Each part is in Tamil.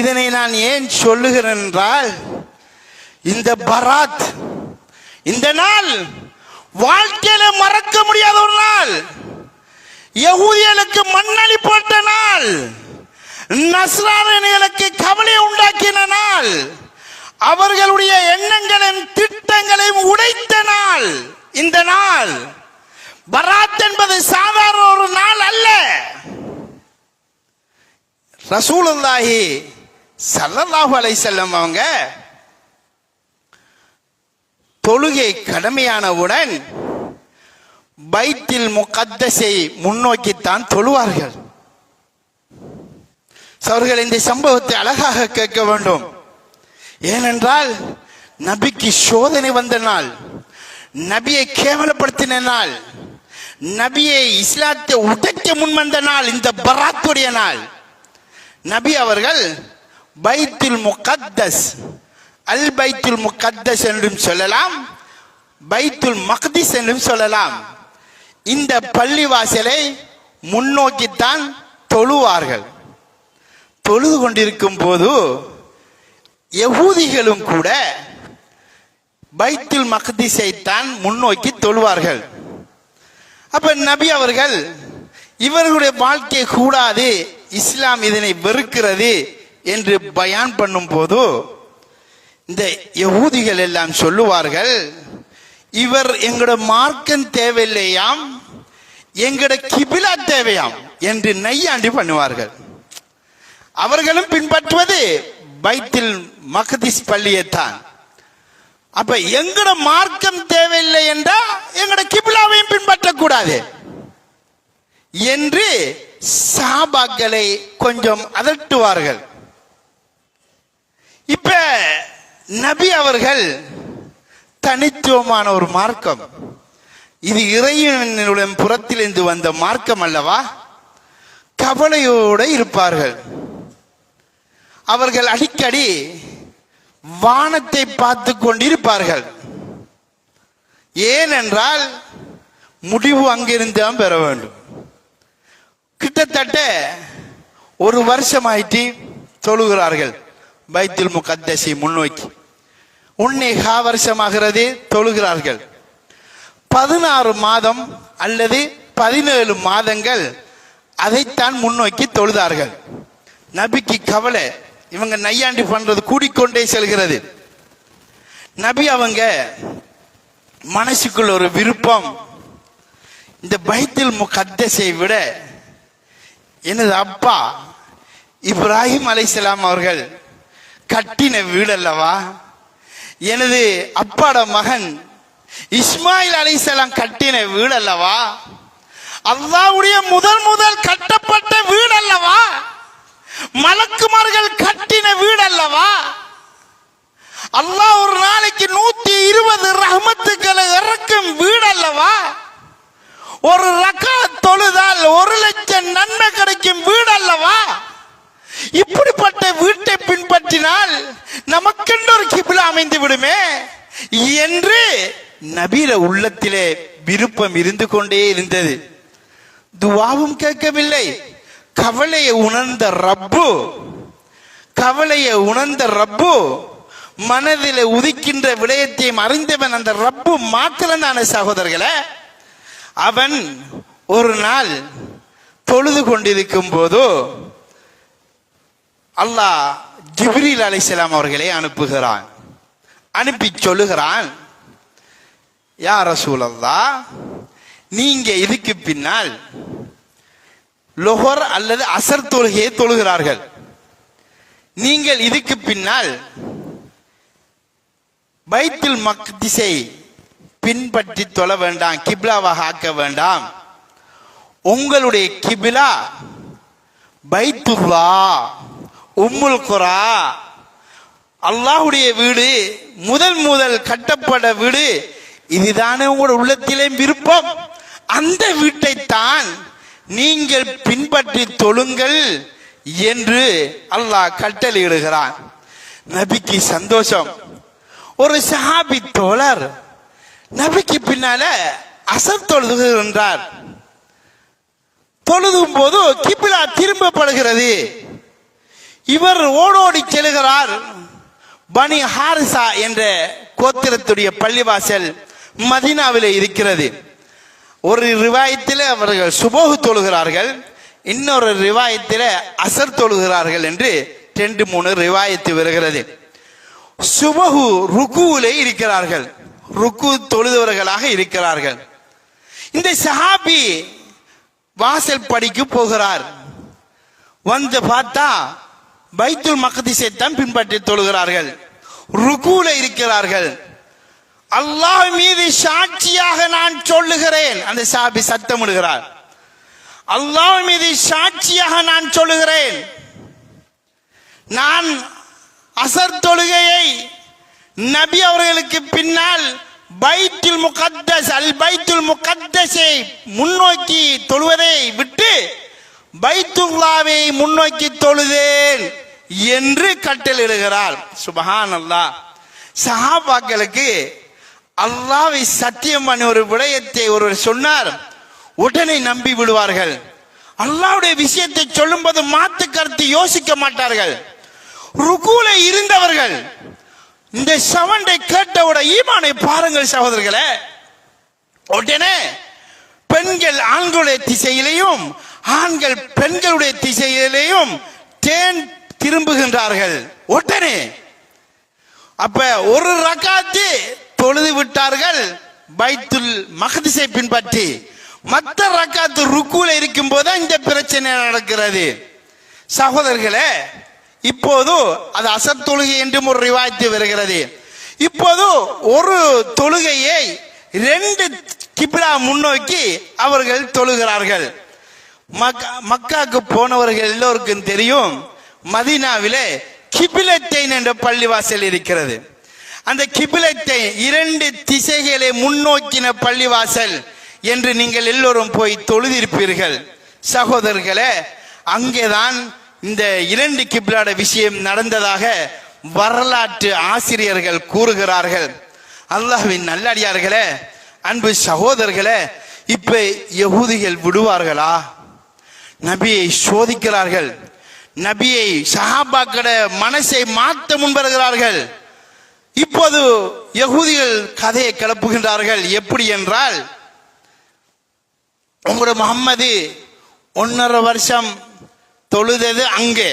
இதனை நான் ஏன் சொல்லுகிறேன் என்றால் இந்த பராத் இந்த நாள் வாழ்க்கையில மறக்க முடியாத ஒரு நாள். யகூதியலுக்கு மண்ணளி போட்ட நாள் நஸ்ரானிகளுக்கு கவலை உண்டாக்கின நாள். அவர்களுடைய எண்ணங்களையும் திட்டங்களையும் உடைத்த நாள். இந்த நாள் பராத் என்பது சாதாரண ஒரு நாள் அல்ல. ரசூலுல்லாஹி சல்லல்லாஹு அலை செல்லம் அவங்க தொழுகை கடமையானவுடன் பைத்தில் முகத்தசை முன்னோக்கித்தான் தொழுவார்கள். அவர்கள் இந்த சம்பவத்தை அழகாக கேட்க வேண்டும். ஏனென்றால் நபிக்கு சோதனை வந்த நாள் நபியை கேவலப்படுத்தின நாள் நபியை இஸ்லாத்தை உடைக்க முன்வந்த நாள் இந்த பராத்துடைய நாள். நபி அவர்கள் பைத்துல் முகத்தஸ். அல் பைத்துல் முகத்தஸ் என்றும் சொல்லலாம். பைத்துல் மக்திஸ் என்றும் சொல்லலாம். இந்த பள்ளிவாசலை முன்னோக்கித்தான் தொழுவார்கள். தொழுது கொண்டிருக்கும் போது யகூதிகளும் கூட பைத்துல் மக்திஸை தான் முன்னோக்கி தொழுவார்கள். அப்ப நபி அவர்கள் இவர்களுடைய வாழ்க்கை கூடாது இஸ்லாம் இதனை வெறுக்கிறது என்று பயான் பண்ணும் போது இந்த யகூதிகள் எல்லாம் சொல்லுவார்கள் இவர் எங்களோட மார்க்கம் தேவையில்லையாம் எங்களோட கிபிலா தேவையாம் என்று நையாண்டி பண்ணுவார்கள். அவர்களும் பின்பற்றுவது பைத்தில் மகதிஸ் பள்ளியைத்தான். அப்ப எங்கட மார்க்கம் தேவையில்லை என்றா எங்கட கிபிலாவையும் பின்பற்றக்கூடாது என்று சாபாக்களை கொஞ்சம் அதட்டுவார்கள். இப்ப நபி அவர்கள் தனித்துவமான ஒரு மார்க்கம். இது இறைவனுடைய புறத்திலிருந்து வந்த மார்க்கம் அல்லவா? கவலையோடு இருப்பார்கள். அவர்கள் அடிக்கடி வானத்தை பார்த்து கொண்டிருப்பார்கள். ஏனென்றால் முடிவு அங்கிருந்து தான் பெற வேண்டும். கிட்டத்தட்ட ஒரு வருஷம் ஆயிட்டு தொழுகிறார்கள். பைத்துல் முகத்தஸை முன்னோக்கி. உன்னை காவர்ஷமாகிறது தொழுகிறார்கள். பதினாறு மாதம் அல்லது பதினேழு மாதங்கள் அதைத்தான் முன்னோக்கி தொழுதார்கள். நபிக்கு கவலை இவங்க நையாண்டி பண்றது கூடிக்கொண்டே செல்கிறது. நபி அவங்க மனசுக்குள்ள ஒரு விருப்பம் இந்த பைத்தில் முகத்தசை விட எனது அப்பா இப்ராஹிம் அலைஹிஸ்ஸலாம் அவர்கள் கட்டின வீடு அல்லவா எனது அப்பாட மகன் இஸ்மாயில் அலிசலாம் கட்டின வீடு அல்லவா அல்லாவுடைய முதல் முதல் கட்டப்பட்ட வீடு அல்லவா மலக்குமார்கள் கட்டின வீடு அல்லவா அல்லாஹ் ஒரு நாளைக்கு நூத்தி இருபது ரஹமத்துக்களை இறக்கும் வீடு அல்லவா ஒரு ரக்கா தொழுதால் ஒரு லட்சம் நன்மை கிடைக்கும் வீடு அல்லவா இப்படிப்பட்ட வீட்டை பின்பற்றினால் நமக்கென்று ஒரு கிபிலா அமைந்து விடுமே? என்று நபீர உள்ளத்திலே விருப்பம் இருந்து கொண்டே இருந்தது. துவாவும் கேட்கவில்லை. கவலையை உணர்ந்த ரப்பு கவலையை உணர்ந்த ரப்பு மனதில் உதிக்கின்ற விடயத்தையும் அறிந்தவன் அந்த ரப்பு மாத்திரம்தான சகோதரர்களே? அவன் ஒரு நாள் தொழுது கொண்டிருக்கும் போதோ அல்லாஹ் ஜிப்ரீல் அலைஹிஸ்ஸலாம் அவர்களை அனுப்புகிறான். அனுப்பி சொல்லுகிறான் யார் ரசூலல்லா நீங்க இதுக்கு பின்னால் லொஹர் அல்லது அசர் தொழுகையை தொழுகிறார்கள். நீங்கள் இதுக்கு பின்னால் பைத்துல் மக்திசை பின்பற்றி தொழ வேண்டாம் கிப்லாவாக ஆக்க வேண்டாம். உங்களுடைய கிபிலா பைத்துல்லா உம்முல் குரா. அல்லாஹுடைய வீடு முதல் முதல் கட்டப்பட வீடு. இதுதானே உங்களோட உள்ளத்திலே விருப்பம். அந்த வீட்டைத்தான் நீங்கள் பின்பற்றி தொழுங்கள் என்று அல்லாஹ் கட்டளையிடுகிறான். நபிக்கு சந்தோஷம். ஒரு சஹாபி தோழர் நபிக்கு பின்னால அசர் தொழுதுகின்றார் தொழுதும் போது கிபிலா திரும்பப்படுகிறது. இவர் ஓடோடி செல்கிறார். பனி ஹாரிசா என்ற கோத்திரத்துடைய பள்ளிவாசல் மதினாவில் இருக்கிறது. ஒரு ரிவாயத்தில் அவர்கள் சுபோகு தொழுகிறார்கள். இன்னொரு ரிவாயத்தில் அசர் தொழுகிறார்கள் என்று ரெண்டு மூணு ரிவாயத்து வருகிறது. சுபகு ருக்குவிலே இருக்கிறார்கள். ருக்கு தொழுதவர்களாக இருக்கிறார்கள். இந்த சஹாபி வாசல் படிக்கு போகிறார். வந்து பார்த்தா பைத்துல் மக்திஸை தான் பின்பற்றி தொழுகிறார்கள். ருகூல இருக்கிறார்கள். அல்லாஹ் மீது சாட்சியாக நான் சொல்லுகிறேன். அந்த சாபி சத்தமிடுகிறார். அல்லாஹ் மீது சாட்சியாக நான் சொல்லுகிறேன். நான் அசர் தொழுகையை நபி அவர்களுக்கு பின்னால் பைத்துல் முகத்தஸ் அல் பைத்துல் முகத்தஸை முன்னோக்கி தொழுவதை விட்டு பைத்துல்லாவை முன்னோக்கி தொழுதேன். என்று கட்டளிடுகிறார் சுபஹான் அல்லா சஹாபாக்களுக்கு அல்லாவை சத்தியம் பண்ணி ஒரு விடயத்தை ஒருவர் சொன்னார். உடனே நம்பி விடுவார்கள். அல்லாவுடைய விஷயத்தை சொல்லும்போது மாத்து கருத்து யோசிக்க மாட்டார்கள். ருக்குல இருந்தவர்கள். இந்த சவண்டை கேட்டவுட ஈமானை பாருங்கள் சகோதரர்களே. உடனே பெண்கள் ஆண்களுடைய திசையிலையும் ஆண்கள் பெண்களுடைய திசையிலையும் தேன் திரும்புகின்றார்கள். உடனே அப்ப ஒரு ரகாத்து தொழுது விட்டார்கள். பைத்துல் மகதிசை பின்பற்றி. மற்ற ரக்காத்து ருக்குல இருக்கும் போது இந்த பிரச்சனை நடக்கிறது. சகோதரர்களே இப்போது அது அசர் தொழுகை என்றும் ஒரு ரிவாய்த்து வருகிறது. இப்போது ஒரு தொழுகையை ரெண்டு கிப்ரா முன்னோக்கி அவர்கள் தொழுகிறார்கள். மக்கா மக்காக்கு போனவர்கள் எல்லோருக்கும் தெரியும். மதீனாவிலே கிபிலத்தைன் என்ற பள்ளிவாசல் இருக்கிறது. அந்த கிபிலத்தை இரண்டு திசைகளை முன்னோக்கின பள்ளிவாசல் என்று நீங்கள் எல்லோரும் போய் தொழுதிருப்பீர்கள். சகோதரர்களே அங்கேதான் இந்த இரண்டு கிபிலாட விஷயம் நடந்ததாக வரலாற்று ஆசிரியர்கள் கூறுகிறார்கள். அல்லாஹ்வின் நல்லடியார்களே அன்பு சகோதரர்களே இப்ப யகூதிகள் விடுவார்களா? நபியை சோதிக்கிறார்கள். நபியை சஹாபாக்கட மனசை மாற்ற முன்வருகிறார்கள் இப்போது யகுதிகள் கதையை கிளப்புகின்றார்கள். எப்படி என்றால் உங்களோட முகம்மது ஒன்னரை வருஷம் தொழுதது அங்கே.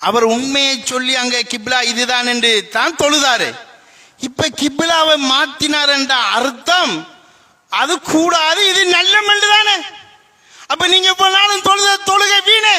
அவர் உண்மையை சொல்லி அங்கே கிப்லா இதுதான் என்று தான் தொழுதாரு. இப்ப கிப்லாவை மாத்தினார் என்ற அர்த்தம் அது கூடாது இது நல்ல மண்டு தானே அப்ப நீங்க இவ்வளவு நாளும் தொழுத தொழுகை வீணே?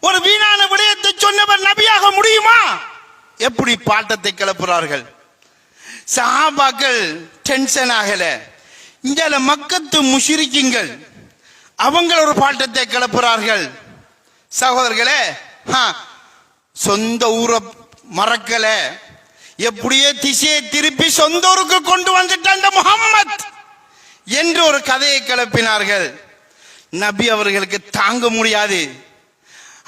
ஒரு வீணான விடயத்தை சொன்னவர் நபியாக முடியுமா? எப்படி பாட்டத்தை கிளப்புறார்கள்? சஹாபாக்கள் டென்ஷன் ஆகல. இங்கால மக்கத்து முஷிரிக்குங்கள். அவங்க ஒரு பாட்டத்தை கிளப்புறார்கள். சகோதரர்களே சொந்த ஊரை மறக்கல. எப்படியே திசையை திருப்பி சொந்த ஊருக்கு கொண்டு வந்துட்ட அந்த முகம்மத் என்று ஒரு கதையை கிளப்பினார்கள். நபி அவர்களுக்கு தாங்க முடியாது.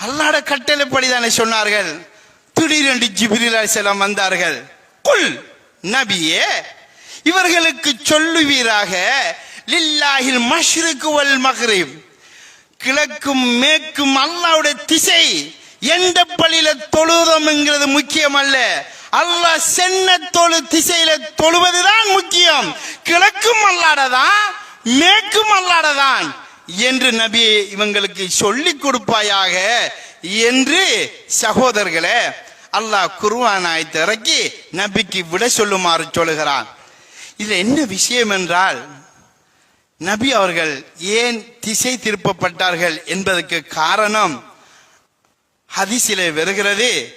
அல்லாட கட்டளைப்படி தானே சொன்னார்கள். திடீரென்று ஜிபிரில் செல்லம் வந்தார்கள். குல் நபியே இவர்களுக்கு சொல்லுவீராக லில்லாஹில் மஷ்ருக்கு வல் மக்ரிப். கிழக்கும் மேற்கும் அல்லாவுடைய திசை எந்த பள்ளியில தொழுதம்ங்கிறது முக்கியம் அல்ல அல்லாஹ் சென்ன தொழு திசையில தொழுவதுதான் முக்கியம். கிழக்கும் அல்லாடதான் மேற்கும் அல்லாடதான். என்று நபி இவங்களுக்கு சொல்லிக் கொடுப்பாயாக என்று சகோதரர்களே அல்லாஹ் குருவான் ஆயத்தை இறக்கி நபிக்கு விட சொல்லுமாறு சொல்லுகிறான். இதுல என்ன விஷயம் என்றால் நபி அவர்கள் ஏன் திசை திருப்பப்பட்டார்கள் என்பதற்கு காரணம் ஹதிசிலே வருகிறது.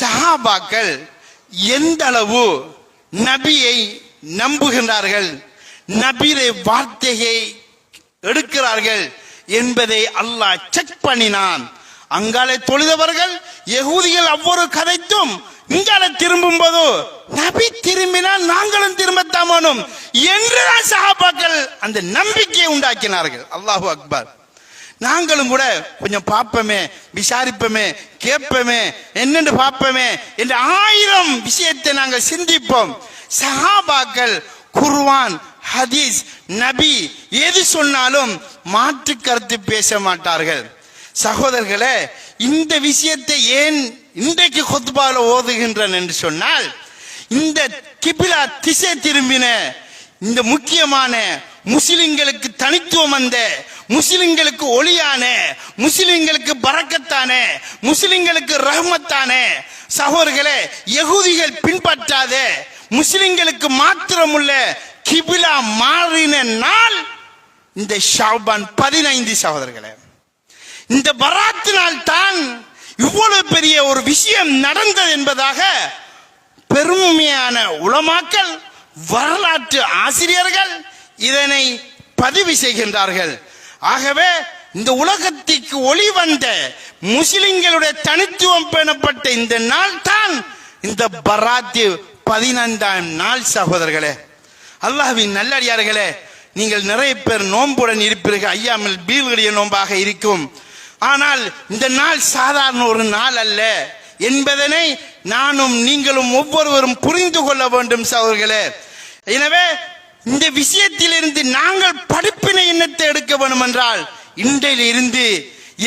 சஹாபாக்கள் எந்த அளவு நபியை நம்புகின்றார்கள் நபியை வார்த்தையை எடுக்கிறார்கள் என்பதை அல்லாஹ் செக் பண்ணினான். அங்காலே தொழுதவர்கள் யகூதிகள் அவ்வொரு கதைத்தும் இங்கால திரும்பும் போது நபி திரும்பினால் நாங்களும் திரும்பத்தான் என்றுதான் சகாபாக்கள் அந்த நம்பிக்கையை உண்டாக்கினார்கள். அல்லாஹு அக்பர். நாங்களும் கூட கொஞ்சம் பார்ப்போமே விசாரிப்போமே கேட்போமே என்னென்று பார்ப்போமே என்று ஆயிரம் விஷயத்தை நாங்கள் சிந்திப்போம். சஹாபாக்கள் குர்வான் ஹதீஸ் நபி எது சொன்னாலும் மாற்று கருத்து பேச மாட்டார்கள். சகோதரர்களே இந்த விஷயத்தை ஏன் இன்றைக்கு கொத்துபால ஓதுகின்றன என்று சொன்னால் இந்த கிபிலா திசை திரும்பின இந்த முக்கியமான முஸ்லிம்களுக்கு தனித்துவம் வந்த முஸ்லிம்களுக்கு ஒளியான முஸ்லிம்களுக்கு பறக்கத்தான முஸ்லிம்களுக்கு ரஹ்மத்தான சகோதரர்களே யகூதிகள் பின்பற்றாத முஸ்லிம்களுக்கு மாத்திரமுள்ள கிபிலா மாறின நாள் இந்த ஷாபான் பதினைந்து சகோதரர்களே. இந்த பராத்தினால் தான் இவ்வளவு பெரிய ஒரு விஷயம் நடந்தது என்பதாக பெருமையான உளமாக்கல் வரலாற்று ஆசிரியர்கள் இதனை பதிவு செய்கின்றார்கள். ஆகவே இந்த உலகத்திற்கு ஒளி வந்த முஸ்லிம்களுடைய தனித்துவம் பேணப்பட்ட இந்த நாள் தான் இந்த பராத்தி பதினைந்தாம் நாள் சகோதரர்களே. அல்லாஹ்வின் நல்லடியார்களே நீங்கள் நிறைய பேர் நோன்புடன் இருப்பீர்கள். ஐயாமல் பீல்களுடைய நோன்பாக இருக்கும். ஆனால் இந்த நாள் சாதாரண ஒரு நாள் அல்ல. என்பதனை நானும் நீங்களும் ஒவ்வொருவரும் புரிந்து கொள்ள வேண்டும் சகோதர்களே எனவே இந்த விஷயத்திலிருந்து நாங்கள் படிப்பினை எண்ணத்தை எடுக்க வேண்டும் என்றால் இன்றையிலிருந்து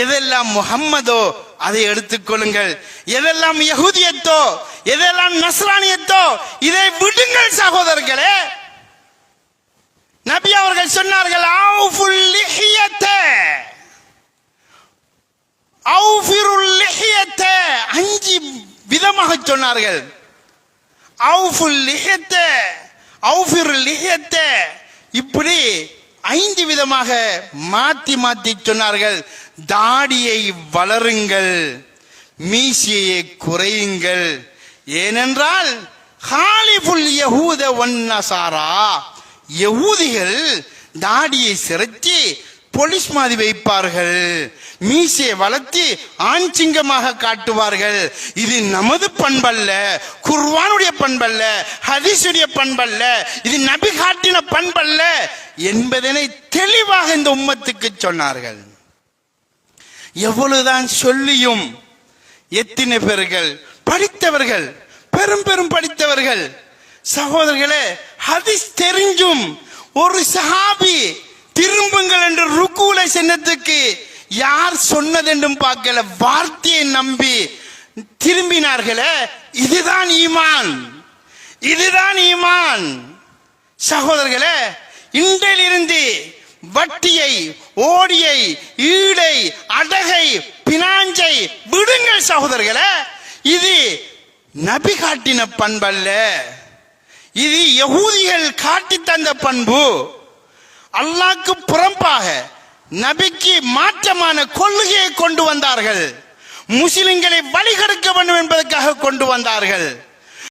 எதெல்லாம் முகம்மதோ அதை எடுத்துக்கொள்ளுங்கள் எதெல்லாம் யகுதியத்தோ எதெல்லாம் நஸ்ரானியத்தோ இதை விடுங்கள் சகோதரர்களே. நபி அவர்கள் சொன்னார்கள் லிஹியத்தை. அஞ்சு விதமாக சொன்னார்கள் லிஹியத்தை. இப்படி ஐந்து விதமாக மாத்தி மாத்தி சொன்னார்கள் தாடியை வளருங்கள் மீசியை குறையுங்கள் ஏனென்றால் ஹாலிஃபுல் யஹூத ஒன்னசாரா எவூதிகள் தாடியை சிரைச்சி போலீஸ் மாதிரி வைப்பார்கள். மீசையை வளர்த்தி ஆண் சிங்கமாக காட்டுவார்கள். இது நமது பண்பல்ல குர்வானுடைய பண்பல்ல ஹதீசுடைய பண்பல்ல இது நபி காட்டின பண்பல்ல என்பதனை தெளிவாக இந்த உம்மத்துக்கு சொன்னார்கள். எவ்வளவுதான் சொல்லியும் எத்தனை பேர்கள் படித்தவர்கள் பெரும் பெரும் படித்தவர்கள் சகோதரர்களே ஹதீஸ் தெரிஞ்சும் ஒரு சஹாபி திரும்புங்கள் என்று ருக்குல சின்னத்துக்கு யார் சொன்னதென்றும் பார்க்கல வார்த்தையை நம்பி திரும்பினார்களே இதுதான் ஈமான். இதுதான் ஈமான். சகோதரர்களே இன்றிலிருந்து வட்டியை ஓடியை ஈடை அடகை பினாஞ்சை விடுங்கள் சகோதரர்களே இது நபி காட்டின பண்பல்ல. இது யகூதிகள் காட்டி தந்த பண்பு. அல்லாக்கு புறம்பாக நபிக்கு மாற்றமான கொள்கையை கொண்டு வந்தார்கள். முஸ்லிம்களை வழிகெடுக்க வேண்டும் என்பதற்காக கொண்டு வந்தார்கள்.